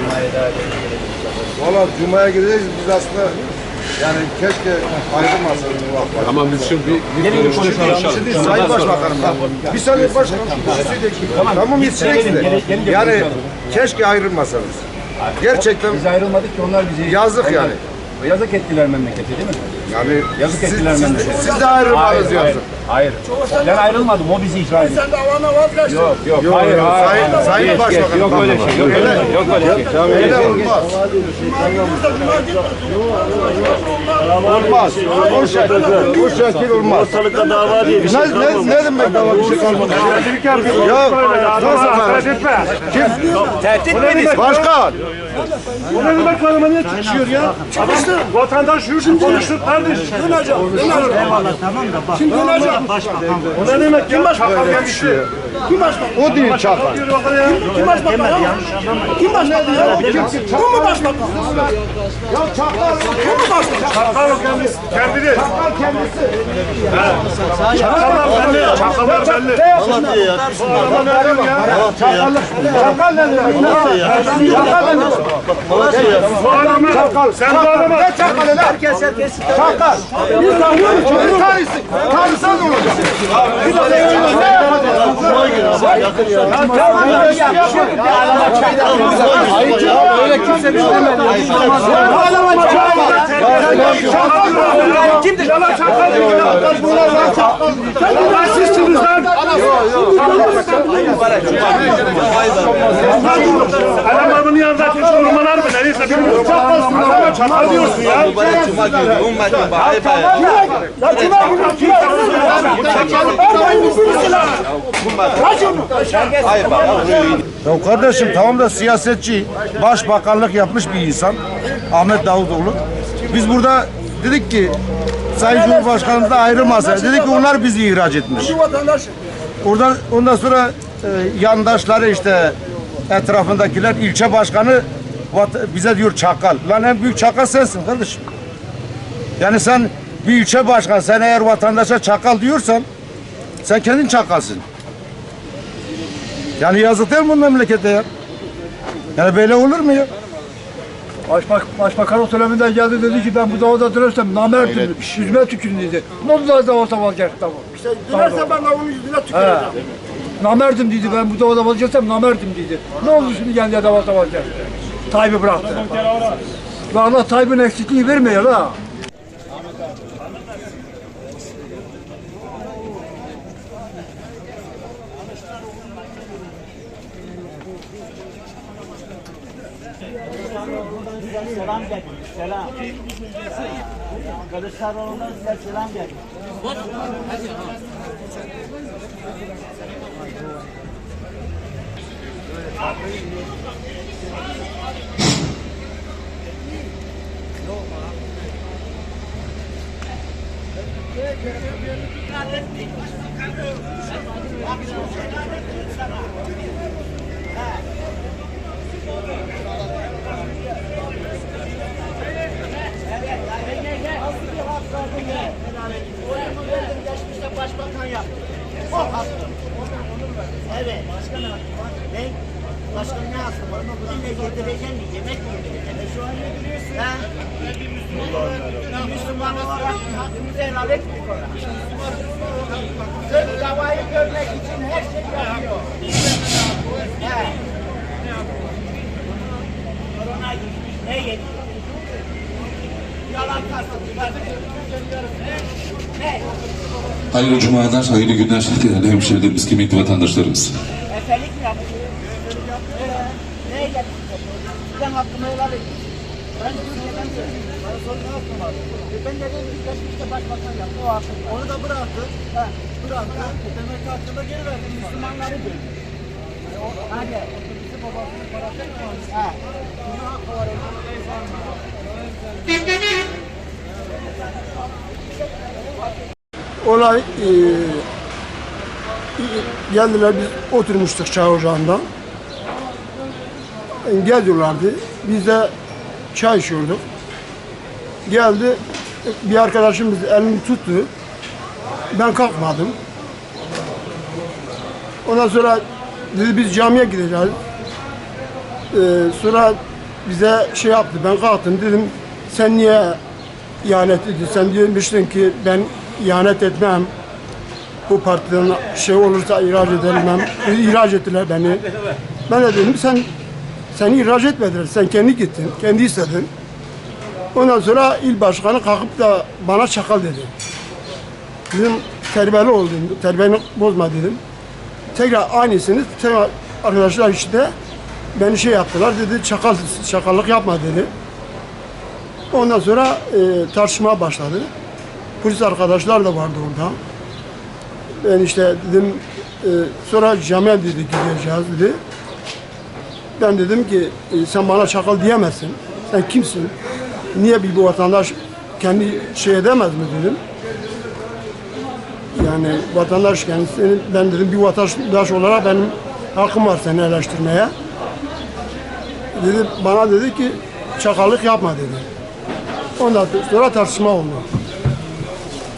Cuma'ya daha. Valla Cuma'ya gideceğiz biz aslında yani keşke ayrılmasak bu vakit. Ama biz şimdi bir, bir konuşalım. Şimdi Sayın Başbakanım bak. Bir saniye başkanım. Bir şey. Tamam yetişeceksiniz. Yani keşke ayrılmasanız. Gerçekten Biz ayrılmadık ki onlar bizi... Yazık yani. Yazık ettiler memlekete değil mi? yani Yazık siz, ettiler siz, memlekete. siz de ayrılmanız hayır, yazık. hayır. Ben ayrılmadım, o bizi ihraç etti. Sen de avana vazgeçtin. Yok, yok, Yok, hayır, yok, hayır. Sayın- hayır. Sayın geç. Başbakanım, Yok öyle şey, yok öyle şey, yok öyle şey. Öyle olmaz. Olmaz. O şekil, o şekil olmaz. Ortalıkta dava diye bir şey Ne, ne, ne demek dava bir şey kalmadı? Ya nasıl kalmadı? Tehdit mi? Başkan. Bu ne demek hanıma niye çıkışıyor ya? Çıkıştı. Vatandaş yürüsün konuştur kardeş. Döneceğim. Döneceğim. Eyvallah tamam da bak. Şimdi döneceğim. O ne demek kim başbakan şey. Kim başbakan? O değil çakal. Bakalım ya. Kim başbakan ya? Kim başbakan? Bu mu başbakan? Ya çakal. Bu mu başbakan? Çakal kendisi. Kendini. Çakal kendisi. Çakallar belli. Çakallar belli. Bu adama ne diyor ya? Çakal ne demek? Çakal ne demek? Bu adamı. Sen bu adamı. Ne çakal lan? Herkes herkes. Çakal. Biz tanıyoruz. Çok tanırsın. Tanırsan ne olacak? Bir de ne yapacağız? Öyle kimse bilemez. Ağlama çakal. Kimdir? Yalan ya. Bunlar sizsiniz lan. Elemanın yanında kesin vurmalar mı? Neyse bilmiyorum. Adama çakal diyorsun ya. Ya kime bunu? Kime? Erdoğan bizi lan. Kaç onu? Ya kardeşim tamam da siyasetçi, başbakanlık yapmış bir insan Ahmet Davutoğlu. Biz burada dedik ki Sayın Cumhurbaşkanımız da ayrılmasa dedik ki onlar bizi ihraç etmiş. Oradan ondan sonra e, yandaşları işte etrafındakiler ilçe başkanı bize diyor çakal. Lan en büyük çakal sensin kardeşim. Yani sen bir ilçe başkanı sen eğer vatandaşa çakal diyorsan sen kendin çakalsın. Yani yazık değil mi bu memlekete ya? Yani böyle olur mu ya? Başbak, başbakan o döneminden geldi dedi ki ben bu davada dönersem namerdim, yüzüme tükürün dedi. Ne oldu da davada vazgeçti tamam. İşte dönerse ben onun yüzüne tüküreceğim. Namerdim dedi ben bu davada vazgeçsem namerdim dedi. Ne oldu şimdi geldi davada vazgeçti. Tayyip'i bıraktı. Ve Allah Tayyip'in eksikliği vermiyor ha. Selam geldi. Selam. Kılıçdaroğlu'ndan size selam geldi. Geçmişte başbakan yaptı. O hakkı. Evet. Başkan Ne? Başkan ne hakkı var? Eline yedireceksin mi? Yemek mi yedireceksin? E şu an yediriyorsun. Ha? Müslüman olarak hakkımızı helal ettik ona. Sırf davayı görmek için her şey yapıyor. He. Korona. Ne yedi? Hayırlı cumalar, hayırlı günler değerli hemşehrilerimiz, kıymetli vatandaşlarımız. Efelik mi yaptın? Neyle yaptın? Ben hakkımı helal ettim. Ben dedim ki geçmişte başbakan yaptı o hakkım. Onu da bıraktı. Bıraktı. Demek ki hakkında geri verdi. Müslümanları dön. Hadi. Bizi babasının parası mı? He. Kimin hakkı var? Olay e, geldiler biz oturmuştuk çay ocağında. E, Geliyorlardı. Biz de çay içiyorduk. Geldi bir arkadaşımız elini tuttu. Ben kalkmadım. Ondan sonra dedi biz camiye gideceğiz. sonra bize şey yaptı. Ben kalktım dedim sen niye ihanet ediyorsun? Sen diyormuştun ki ben ihanet etmem. Bu partiden şey olursa ihraç ederim. İhraç ettiler beni. Ben de dedim sen seni ihraç etmediler. Sen kendi gittin. Kendi istedin. Ondan sonra il başkanı kalkıp da bana çakal dedi. Dedim terbiyeli oldum. Terbiyeni bozma dedim. Tekrar aynısını tekrar arkadaşlar işte beni şey yaptılar dedi çakal çakallık yapma dedi. Ondan sonra e, tartışma başladı. Polis arkadaşlar da vardı orada. Ben işte dedim e, sonra Cemal dedi gideceğiz dedi. Ben dedim ki e, sen bana çakal diyemezsin. Sen kimsin? Niye bir bu vatandaş kendi şey edemez mi dedim. Yani vatandaş kendisini ben dedim bir vatandaş olarak benim hakkım var seni eleştirmeye. Dedi bana dedi ki çakallık yapma dedi. Ondan sonra tartışma oldu.